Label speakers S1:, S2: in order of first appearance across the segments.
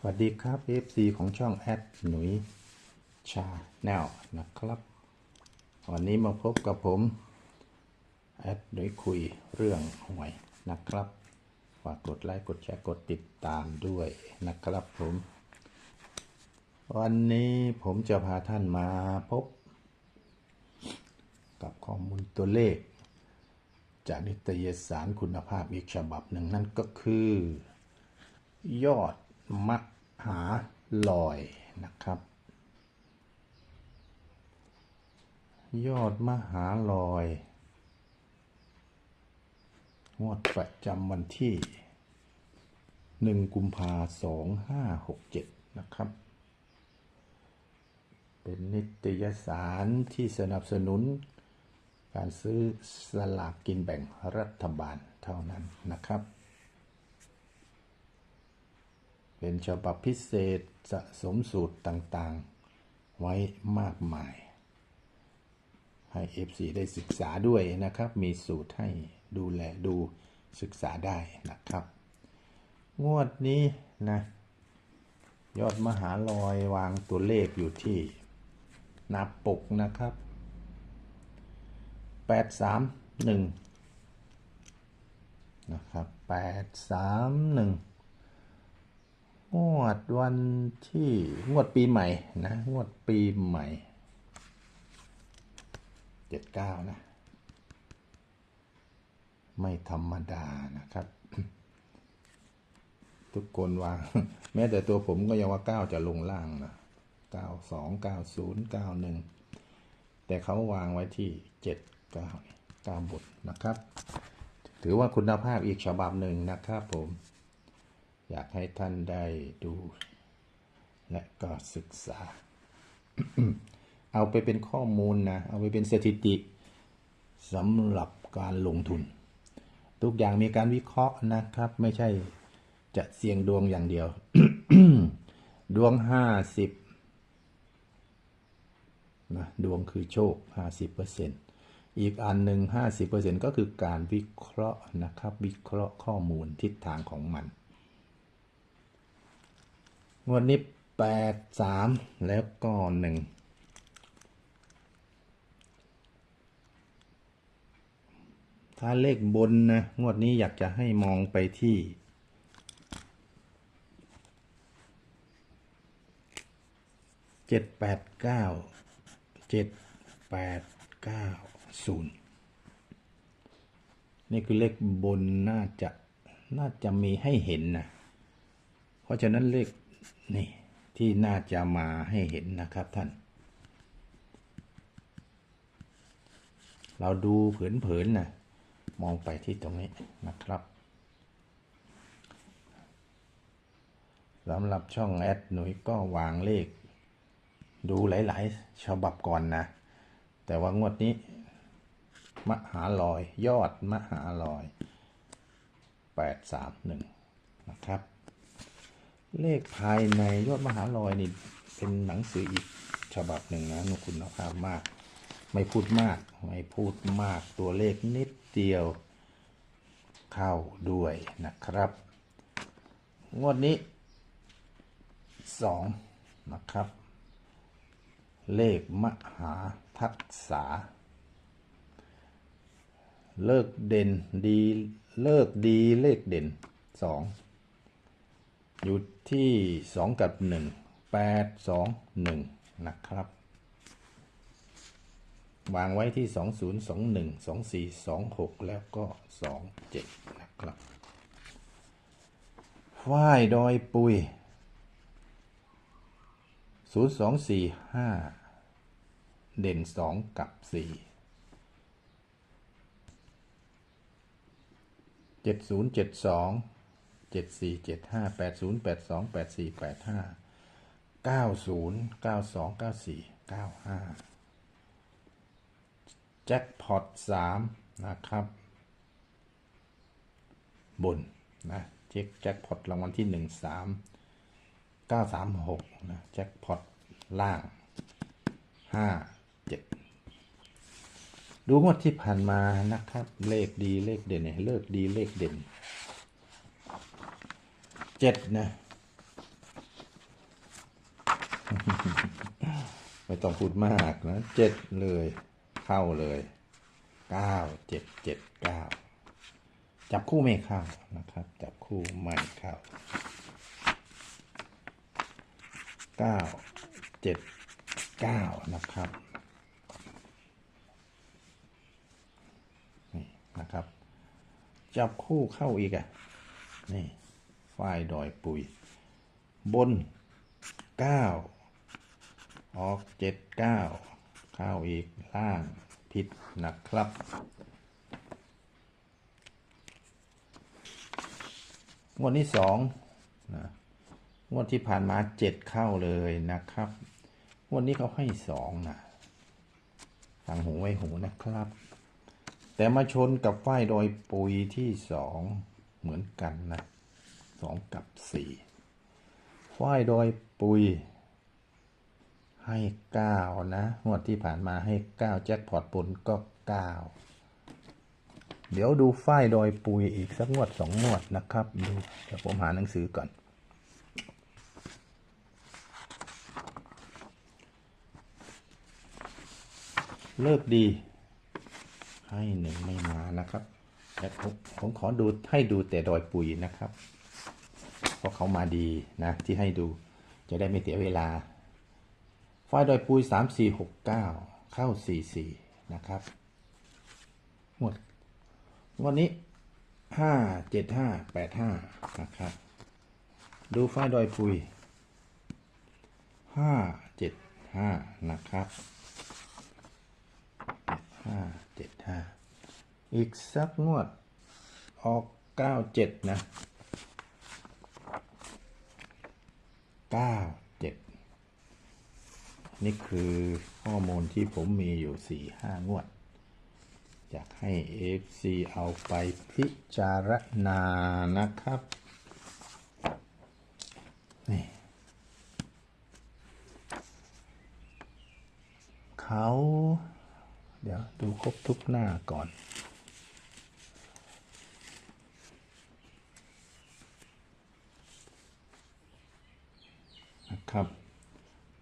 S1: สวัสดีครับ FC ของช่องแอดหนุยชาแนลนะครับ วันนี้มาพบกับผมแอดหนุยคุยเรื่องหวยนะครับฝากกดไลค์กดแชร์กดติดตามด้วยนะครับผม วันนี้ผมจะพาท่านมาพบ กับข้อมูลตัวเลข จากนิตยสารคุณภาพอีกฉบับหนึ่งนั่นก็คือ ยอดม หาลอยนะครับ ยอดมหาลอยงวดประจำวันที่1กุมภา2567นะครับ เป็นนิตยสารที่สนับสนุน การซื้อสลากกินแบ่งรัฐบาลเท่านั้นนะครับ เป็นฉบับพิเศษสะสมสูตรต่างๆ ไว้มากมาย ให้ FC ได้ศึกษาด้วยนะครับ มีสูตรให้ดูแลดูศึกษาได้นะครับ งวดนี้นะยอดมหาลอยวางตัวเลขอยู่ที่หน้าปกนะครับ 831 นะครับ 831 งวดวันที่งวดปีใหม่นะ งวดปีใหม่เจ็ดเก้านะ ไม่ธรรมดานะครับ ทุกคนวาง แม้แต่ตัวผมก็ยังว่าเก้าจะลงล่างนะเก้าสองเก้าศูนย์เก้าหนึ่งแต่เขาวางไว้ที่เจ็ดเก้าเก้าบทนะครับ ถือว่าคุณภาพอีกฉบับหนึ่งนะครับผม อยากให้ท่านได้ดู และก็ศึกษา เอาไปเป็นข้อมูลนะ เอาไปเป็นสถิติสำหรับการลงทุน ทุกอย่างมีการวิเคราะห์นะครับ ไม่ใช่จะเสี่ยงดวงอย่างเดียว ดวงห้าสิบนะดวงคือโชคห้าสิบเปอร์เซ็นอีกอันหนึ่งห้าสิบเปอร์เซ็นก็คือการวิเคราะห์นะครับ วิเคราะห์ข้อมูลทิศทางของมัน งวดนี้แปดสามแล้วก็หนึ่งถ้าเลขบนนะ งวดนี้อยากจะให้มองไปที่เจ็ดแปดเก้าเจ็ดแปดเก้าศูนย์นี่คือเลขบนน่าจะน่าจะมีให้เห็นนะ เพราะฉะนั้นเลข นี่ที่น่าจะมาให้เห็นนะครับท่าน เราดูเผินๆนะมองไปที่ตรงนี้นะครับสำหรับช่องแอดหนุ่ยก็วางเลข ดูหลายๆฉบับก่อนนะ แต่ว่างวดนี้ มหาลอยยอดมหาลอย 831 นะครับ เลขภายในยอดมหาลอยนี่เป็นหนังสืออีกฉบับหนึ่งนะคุณภาพมาก ไม่พูดมาก ไม่พูดมากตัวเลขนิดเดียว เข้าด้วยนะครับ งวดนี้สองนะครับ เลขมหาทักษา เลิกเด่นดี เลิกดีเลขเด่นสองอยู่ ที่สองกับหนึ่งแปดสองหนึ่งนะครับ วางไว้ที่สองศูนย์สองหนึ่งสองสี่สองหกแล้วก็สองเจ็ดนะครับฝ้ายดอยปุยศูนย์สองสี่ห้าเด่นสองกับสี่เจ็ดศูนย์เจ็ดสองเจ็ดสี่เจ็ดห้าแปดศูนย์แปดสองแปดสี่แปดห้าเก้าศูนย์เก้าสองเก้าสี่เก้าห้าแจ็คพอตสามนะครับ บนนะเช็คแจ็คพอตรางวัลที่หนึ่งสามเก้าสามหกนะแจ็คพอตล่างห้าเจ็ดดูงวดที่ผ่านมานะครับ เลขดีเลขเด่นเนี่ยเลิกดีเลขเด่น เจ็ดนะ ไม่ต้องพูดมากนะเจ็ดเลย เข้าเลยเก้าเจ็ดเจ็ดเก้าจับคู่ไม่เข้านะครับ จับคู่ไม่เข้าเก้าเจ็ดเก้านะครับนี่นะครับ จับคู่เข้าอีกอะนี่ ฝ้ายดอยปุย บนเก้าออกเจ็ดเก้าเข้าอีกล่างผิดนะครับ งวดที่สองนะงวดที่ผ่านมาเจ็ดเข้าเลยนะครับงวดนี้เขาให้สองนะฟังหูไว้หูนะครับ แต่มาชนกับฝ้ายดอยปุยที่สองเหมือนกันนะ สองกับสี่ฝ้ายโดยปุย ให้เก้านะ งวดที่ผ่านมาให้เก้าแจ็คพอตปนก็เก้าเดี๋ยวดูฝ้ายโดยปุยอีกสักงวดสองงวดนะครับ ดูเดี๋ยวผมหาหนังสือก่อนเลิกดี ให้หนึ่งไม่มานะครับ ผมขอดูให้ดูแต่ดอยปุยนะครับ เพราะเขามาดีนะที่ให้ดูจะได้ไม่เสียเวลาไฟล์ดอยปุยสามสี่หกเก้าเข้าสี่สี่นะครับหมดวันนี้ห้าเจ็ดห้าแปดห้านะครับ ดูไฟล์ดอยปุยห้าเจ็ดห้านะครับห้าเจ็ดห้าอีกสักงวดออกเก้าเจ็ดนะ เก้าเจ็ดนี่คือข้อมูลที่ผมมีอยู่สี่ห้างวด อยากให้ FC เอาไปพิจารณานะครับ นี่เขา เดี๋ยวดูครบทุกหน้าก่อน ครับ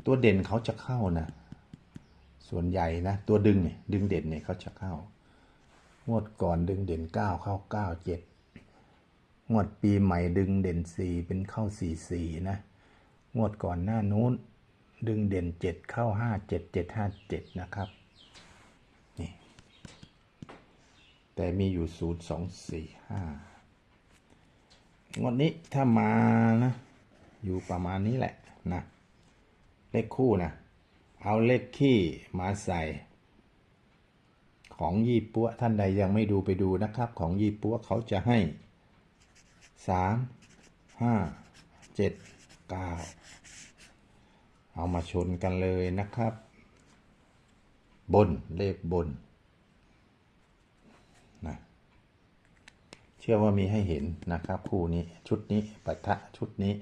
S1: ตัวเด่นเขาจะเข้านะส่วนใหญ่นะ ตัวดึงเนี่ยดึงเด่นเนี่ยเขาจะเข้างวดก่อนดึงเด่นเก้าเข้าเก้าเจ็ดงวดปีใหม่ดึงเด่นสี่เป็นเข้าสี่สี่นะงวดก่อนหน้านู้น ดึงเด่นเจ็ดเข้าห้าเจ็ดเจ็ดห้าเจ็ดนะครับนี่แต่มีอยู่ศูนย์สองสี่ห้างวดนี้ถ้ามานะอยู่ประมาณนี้แหละ นะเลขคู่นะเอาเลขขี้มาใส่ ของยี่ปัวท่านใดยังไม่ดูไปดูนะครับ ของยี่ปัวเขาจะให้สามห้าเจ็ดเก้าเอามาชนกันเลยนะครับ บนเลขบนนะเชื่อว่ามีให้เห็นนะครับ คู่นี้ชุดนี้ปะทะชุดนี้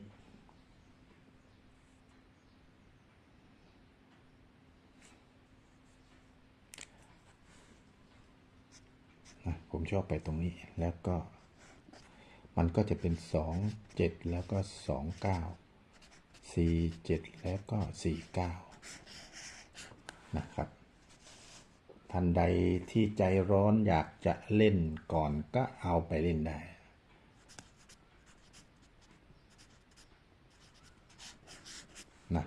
S1: นะผมชอบไปตรงนี้แล้วก็ มันก็จะเป็นสองเจ็ดแล้วก็สองเก้าสี่เจ็ดแล้วก็สี่เก้านะครับท่านใดที่ใจร้อนอยากจะเล่นก่อนก็เอาไปเล่นได้ นะ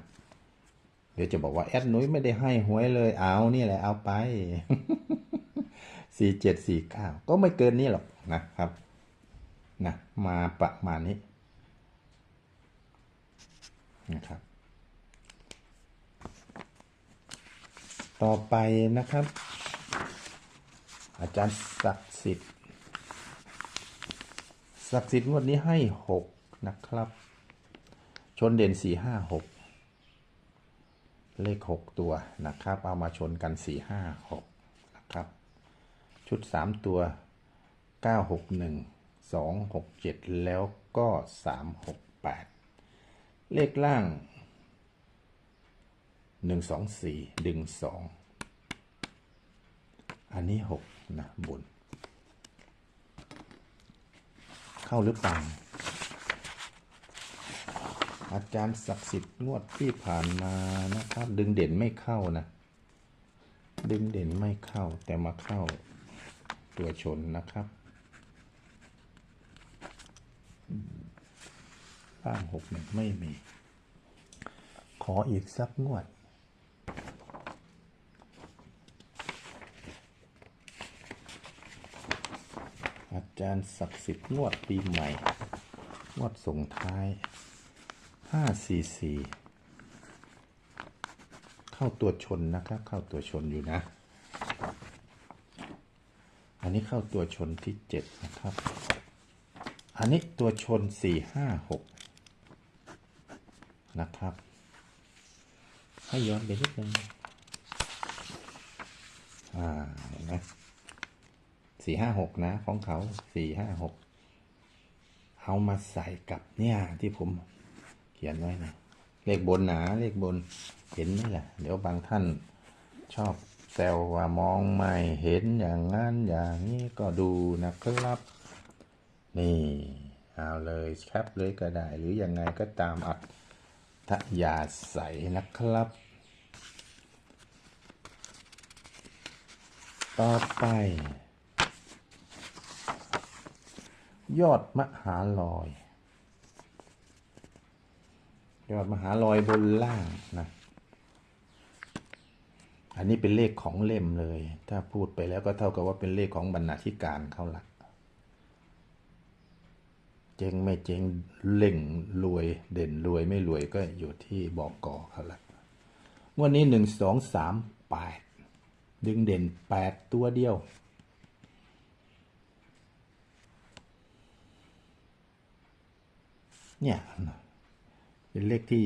S1: เดี๋ยวจะบอกว่าแอดนุ้ยไม่ได้ให้หวยเลยเอานี่แหละเอาไป สี่เจ็ดสี่เก้าก็ไม่เกินนี้หรอกนะครับนะมาประมาณนี้นะครับ ต่อไปนะครับ อาจารย์ศักดิ์สิทธิ์ศักดิ์สิทธิ์งวดนี้ให้หกนะครับ ชนเด่นสี่ห้าหกเลขหกตัวนะครับ เอามาชนกันสี่ห้าหกนะครับ ชุด 3 ตัว 961 267 แล้วก็ 368 เลขล่าง 124 ดึง 2 อันนี้ 6 นะบน เข้าหรือเปล่าอาจารย์ศักดิ์สิทธิ์งวดที่ผ่านมานะครับ ดึงเด่นไม่เข้านะ ดึงเด่นไม่เข้าแต่มาเข้า ตัวชนนะครับล่างหกหนึ่งไม่มี ขออีกสักงวด อาจารย์ศักดิ์สิทธิ์งวดปีใหม่ งวดส่งท้ายห้าสี่สี่เข้าตัวชนนะครับ เข้าตัวชนอยู่นะ อันนี้เข้าตัวชนที่เจ็ดนะครับ อันนี้ตัวชนสี่ห้าหกนะครับ ให้ย้อนไปนิดนึงอ่าเห็นไหมสี่ห้าหกนะ ของเขาสี่ห้าหกเอามาใส่กับเนี่ยที่ผมเขียนไว้นะเลขบนหนาเลขบนเห็นไหมล่ะ เดี๋ยวบางท่านชอบ แซวว่ามองไม่เห็นอย่างนั้นอย่างนี้ก็ดูนะครับ นี่เอาเลยแคปเลยก็ได้ หรือยังไงก็ตามอัธยาศัยนะครับ ต่อไป ยอดมหาลอย ยอดมหาลอยบนล่างนะ อันนี้เป็นเลขของเล่มเลย ถ้าพูดไปแล้วก็เท่ากับว่าเป็นเลขของบรรณาธิการเขาละเจ๊งไม่เจ๊งเล่งรวยเด่นรวยไม่รวยก็อยู่ที่บอกกอเขาละงวันนี้หนึ่งสองสามแปดดึงเด่นแปดตัวเดียวเนี่ยเป็นเลขที่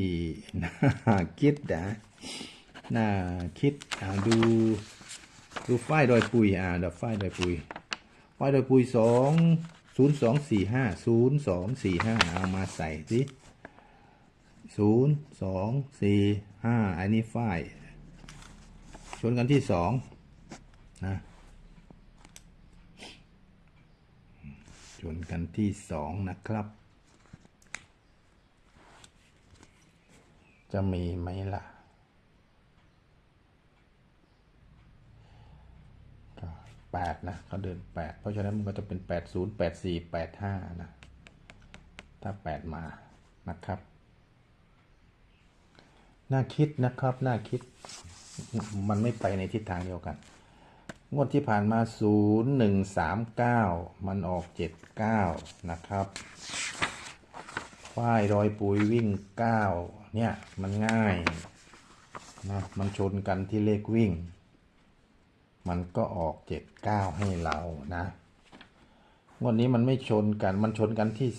S1: น่าคิดนะ น่าคิดอ่าดูดูฝ้ายดอยปุยอ่าดอกฝ้ายดอยปุยฝ้ายดอยปุยสองศูนย์สองสี่ห้าศูนย์สองสี่ห้าเอามาใส่สิศูนย์สองสี่ห้าอันนี้ฝ้ายชนกันที่สองนะชนกันที่สองนะครับ จะมีไหมล่ะ ก็แปดนะเขาเดินแปดเพราะฉะนั้นมันก็จะเป็นแปดศูนย์แปดสี่แปดห้านะ ถ้าแปดมานะครับ น่าคิดนะครับ น่าคิด มันไม่ไปในทิศทางเดียวกัน งวดที่ผ่านมา 0 1 3 9 มันออก 79 นะครับฝ้ายรอยปุ๋ยวิ่ง 9 เนี่ย มันง่ายนะมันชนกันที่เลขวิ่ง มันก็ออก79ให้เรานะงวดนี้มันไม่ชนกัน มันชนกันที่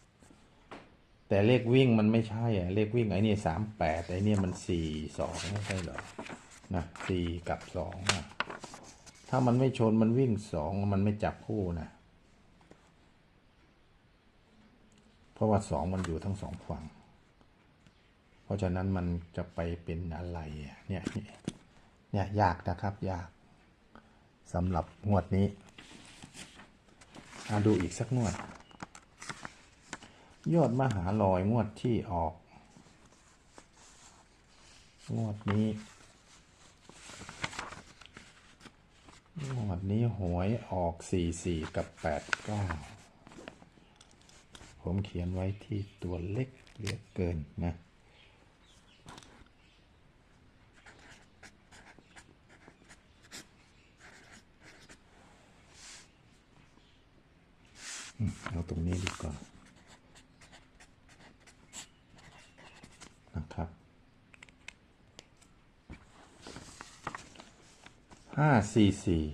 S1: 2แต่เลขวิ่งมันไม่ใช่อะเลขวิ่งไอ้นี่38ไอ้นี่มัน4 2ไม่ใช่หรอ นะ4กับ2อะถ้ามันไม่ชนมันวิ่ง2มันไม่จับคู่นะ เพราะว่าสองมันอยู่ทั้งสองฝั่ง เพราะฉะนั้นมันจะไปเป็นอะไรเนี่ยเนี่ยยากนะครับยาก สำหรับงวดนี้อาดูอีกสักงวด ยอดมหาลอยงวดที่ออก งวดนี้ งวดนี้หวยออกสี่สี่กับแปดเก้าผมเขียนไว้ที่ตัวเล็กเหลือเกินนะ อืมเอาตรงนี้ดีกว่านะครับ ห้าสี่สี่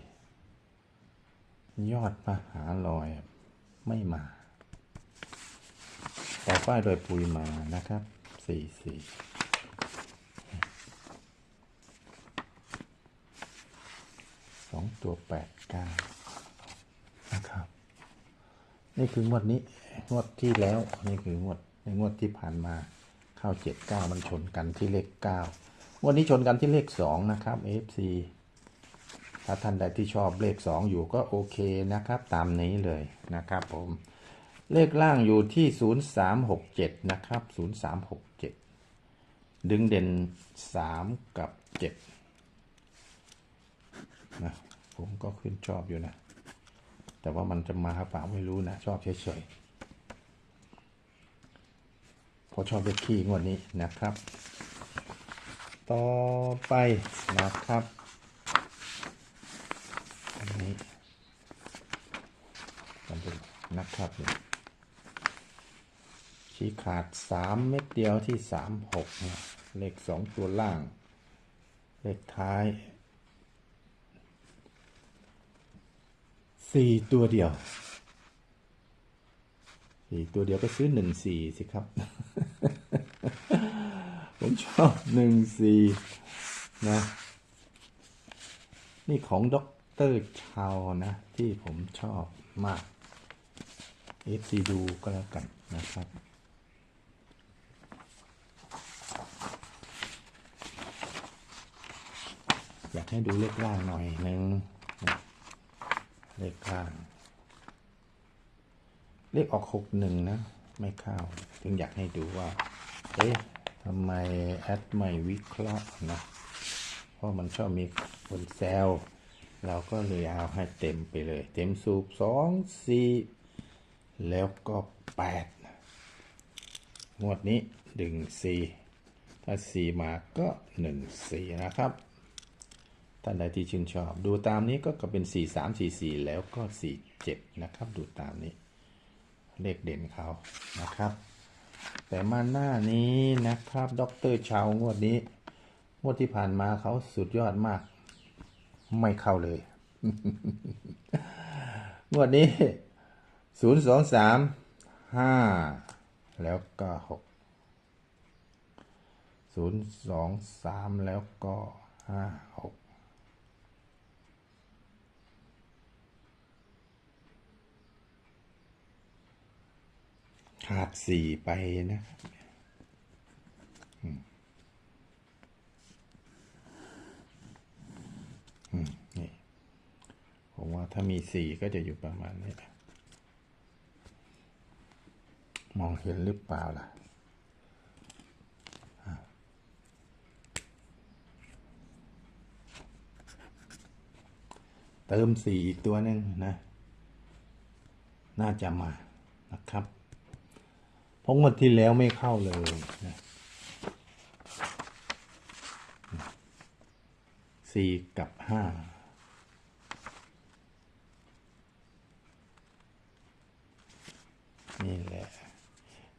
S1: ยอดมหาลอยไม่มาแต่ฝ้ายโดยปุยมานะครับสี่สี่สองตัวแปดเก้านะครับ นี่คืองวดนี้ งวดที่แล้ว นี่คืองวดในงวดที่ผ่านมาเข้าเจ็ดเก้ามันชนกันที่เลขเก้างวดนี้ชนกันที่เลขสองนะครับ FC ถ้าท่านใดที่ชอบเลขสองอยู่ก็โอเคนะครับ ตามนี้เลยนะครับผม เลขล่างอยู่ที่ศูนย์สามหกเจ็ดนะครับศูนย์สามหกเจ็ดดึงเด่นสามกับเจ็ดนะ ผมก็ขึ้นชอบอยู่นะ แต่ว่ามันจะมาหรือเปล่าไม่รู้นะ ชอบเฉยๆเพอชอบเลขขี้งวดนี้นะครับ ต่อไปนะครับ อันนี้กันดูนะครับเนี่ยชี้ขาดสามเม็ดเดียวที่สามหกเนี่ยเลขสองตัวล่าง เลขท้ายสี่ตัวเดียวสี่ตัวเดียวก็ซื้อหนึ่งสี่สิครับ ผมชอบหนึ่งสี่นะ นี่ของด็อก ตอร์ชาวนะ ที่ผมชอบมาก FC ดูก็แล้วกันนะครับ อยากให้ดูเลขล่างหน่อยหนึ่งเลขล่าง เลขออกหกหนึ่งนะ ไม่เข้าถึงอยากให้ดูว่า เอ๊ะทำไมแอดไม่วิเคราะห์นะ เพราะมันชอบมีคนแซว เราก็เลยเอาให้เต็มไปเลย เต็มสูบสองสี่แล้วก็แปดงวดนี้ดึงสี่ถ้าสี่มาก็หนึ่งสี่นะครับท่านใดที่ชื่นชอบ ดูตามนี้ก็เป็นสี่สามสี่สี่แล้วก็สี่เจ็ดนะครับ ดูตามนี้ เลขเด่นเขานะครับ แต่มาหน้านี้นะครับด็อกเตอร์ชาวงวดนี้ งวดที่ผ่านมาเขาสุดยอดมาก ไม่เข้าเลย งวดนี้ศูนย์สองสามห้าแล้วก็หกศูนย์สองสามแล้วก็ห้าหกขาดสี่ไปนะครับ นี่ ผมว่าถ้ามีสีก็จะอยู่ประมาณนี้ มองเห็นหรือเปล่าล่ะเติมสีอีกตัวหนึ่งนะ น่าจะมานะครับเพราะงวดที่แล้วไม่เข้าเลยนะสี่กับห้า นี่แหละ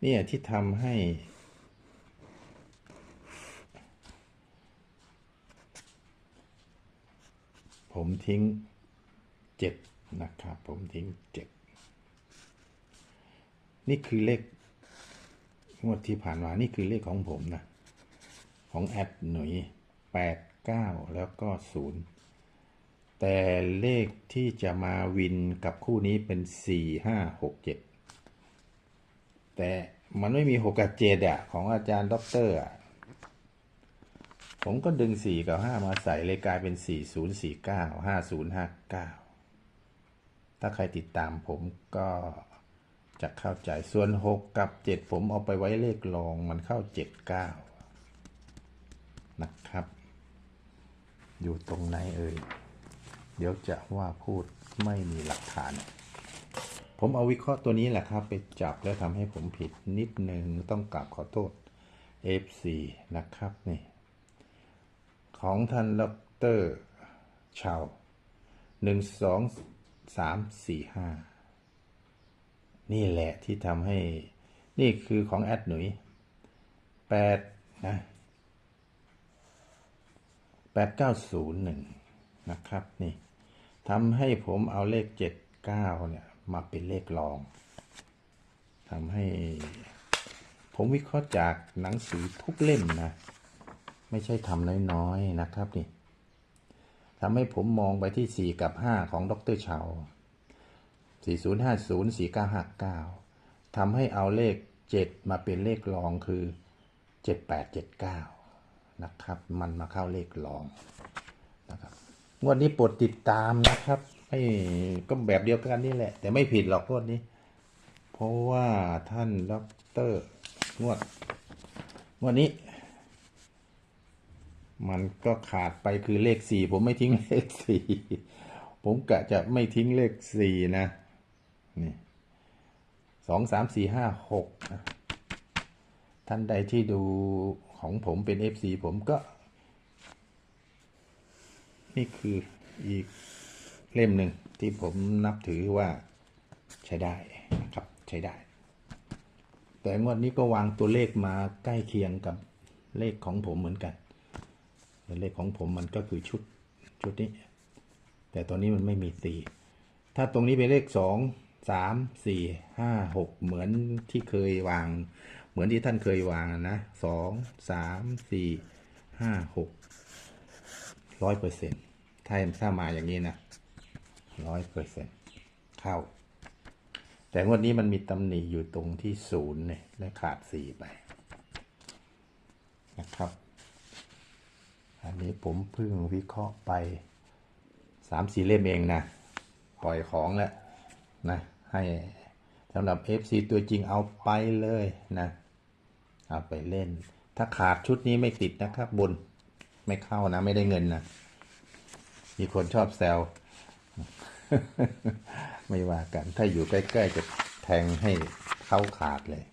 S1: เนี่ยที่ทำให้ ผมทิ้งเจ็ดนะครับ ผมทิ้งเจ็ดนี่คือเลขงวดที่ผ่านมานี่คือเลขของผมนะ ของแอดหน่ยแปดเก้าแล้วก็ศูนย์แต่เลขที่จะมาวินกับคู่นี้เป็นสี่ห้าหกเจ็ด แต่มันไม่มีหกกับเจ็ดอะของอาจารย์ด็อกเตอร์อะผมก็ดึงสี่กับห้ามาใส่เลยกลายเป็นสี่ศูนย์สี่เก้าห้าศูนย์ห้าเก้าถ้าใครติดตามผมก็จะเข้าใจส่วนหกกับเจ็ดผมเอาไปไว้เลขรองมันเข้าเจ็ดเก้านะครับ อยู่ตรงไหนเอ่ยเดี๋ยวจะว่าพูดไม่มีหลักฐาน ผมเอาวิเคราะห์ตัวนี้แหละครับ ไปจับแล้วทำให้ผมผิดนิดนึงต้องกราบขอโทษ FC นะครับนี่ ของท่านดรชาวหนึ่งสองสามสี่ห้านี่แหละที่ทำให้นี่คือของแอดหนุยแปดนะแปดเก้าศูนย์หนึ่งนะครับนี่ทำให้ผมเอาเลขเจ็ดเก้าเนี่ย มาเป็นเลขรองทำให้ ผมวิเคราะห์จากหนังสือทุกเล่มนะ ไม่ใช่ทำน้อยๆนะครับนี่ทำให้ผมมองไปที่ 4 กับ 5 ของดรเชา4050 4959ทำให้เอาเลข 7 มาเป็นเลขรองคือ 7879 นะครับ มันมาเข้าเลขรองนะครับ งวดนี้โปรดติดตามนะครับ ไม่ก็แบบเดียวกันนี่แหละ แต่ไม่ผิดหรอกงวดนี้ผราะว่าท่านด็อกเตอร์งวดงวดนี้ มันก็ขาดไปคือเลขสี่ผมไม่ทิ้งเลขสี่ผมกะจะไม่ทิ้งเลขสี่นะนี่สองสามสี่ห้าหกนะท่านใดที่ดูของผมเป็น FC ผมก็ นี่คืออีก เล่มหนึ่งที่ผมนับถือว่าใช้ได้นะครับใช้ได้ แต่งวดนี้ก็วางตัวเลขมาใกล้เคียงกับเลขของผมเหมือนกันเลขของผมมันก็คือชุดชุดนี้ แต่ตัวนี้มันไม่มีสี่ถ้าตรงนี้เป็นเลขสองสามสี่ห้าหกเหมือนที่เคยวาง เหมือนที่ท่านเคยวางนะสองสามสี่ห้าหกร้อยเปอร์เซ็นต์ถ้าถ้ามาอย่างนี้นะ ร้อยเปอร์เซ็นต์เข้า แต่งวดนี้มันมีตำหนิอยู่ตรงที่ศูนย์เนี่ยและขาดสี่ไปนะครับ อันนี้ผมเพิ่งวิเคราะห์ไปสามสี่เล่มเองนะปล่อยของแล้วนะ ให้สำหรับ FC ตัวจริงเอาไปเลยนะ เอาไปเล่น ถ้าขาดชุดนี้ไม่ติดนะครับบนไม่เข้านะ ไม่ได้เงินนะ มีคนชอบแซว ไม่ว่ากัน ถ้าอยู่ใกล้ๆจะแทงให้เข้าขาดเลย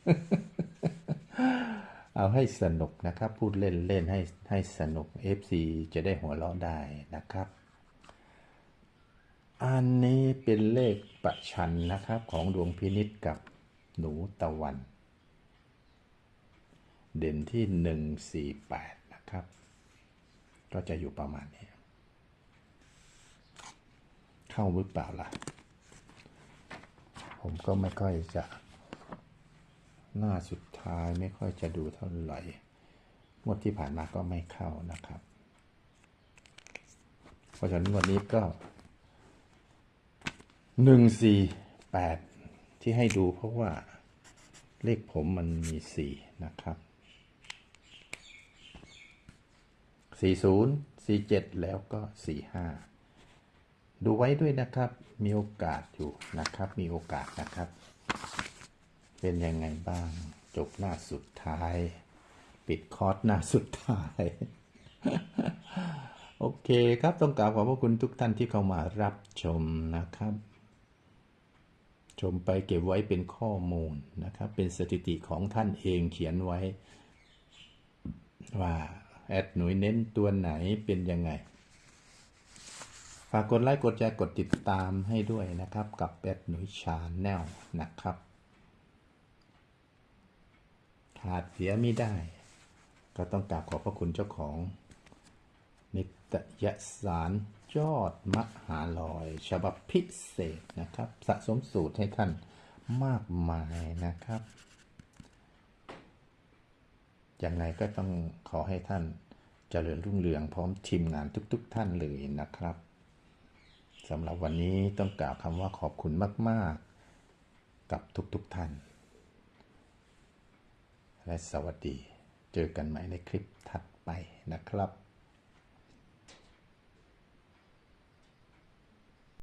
S1: เอาให้สนุกนะครับ พูดเล่นเล่นให้ให้สนุก FC จะได้หัวเราะได้นะครับ อันนี้เป็นเลขประชันนะครับ ของดวงพินิษกับหนูตะวัน เด่นที่หนึ่งสี่แปดนะครับ ก็จะอยู่ประมาณนี้ เข้าหรือเปล่าล่ะ ผมก็ไม่ค่อยจะ หน้าสุดท้ายไม่ค่อยจะดูเท่าไหร่งวดที่ผ่านมาก็ไม่เข้านะครับ เพราะฉะนั้นวันนี้ก็หนึ่งสี่แปดที่ให้ดูเพราะว่าเลขผมมันมีสี่นะครับสี่ศูนย์สี่เจ็ดแล้วก็สี่ห้า ดูไว้ด้วยนะครับ มีโอกาสอยู่นะครับ มีโอกาสนะครับ เป็นยังไงบ้าง จบหน้าสุดท้าย ปิดคอร์สหน้าสุดท้าย โอเคครับ ต้องกราบขอบพระคุณทุกท่านที่เข้ามารับชมนะครับ ชมไปเก็บไว้เป็นข้อมูลนะครับ เป็นสถิติของท่านเองเขียนไว้ว่าแอดหนุยเน้นตัวไหนเป็นยังไง ฝากกดไลค์กดแชร์กดติดตามให้ด้วยนะครับ กับแอดหนุ่ยชาแนลนะครับ ขาดเสียไม่ได้ ก็ต้องกราบขอบพระคุณเจ้าของ นิตยสารยอดมหาลอย ฉบับพิเศษนะครับ สะสมสูตรให้ท่านมากมายนะครับยังไงก็ต้องขอให้ท่านเจริญรุ่งเรืองพร้อมทีมงานทุกๆทท่านเลยนะครับ สำหรับวันนี้ต้องกล่าวคำว่าขอบคุณมาก ๆ กับทุกๆทท่าน และสวัสดี เจอกันใหม่ในคลิปถัดไปนะครับ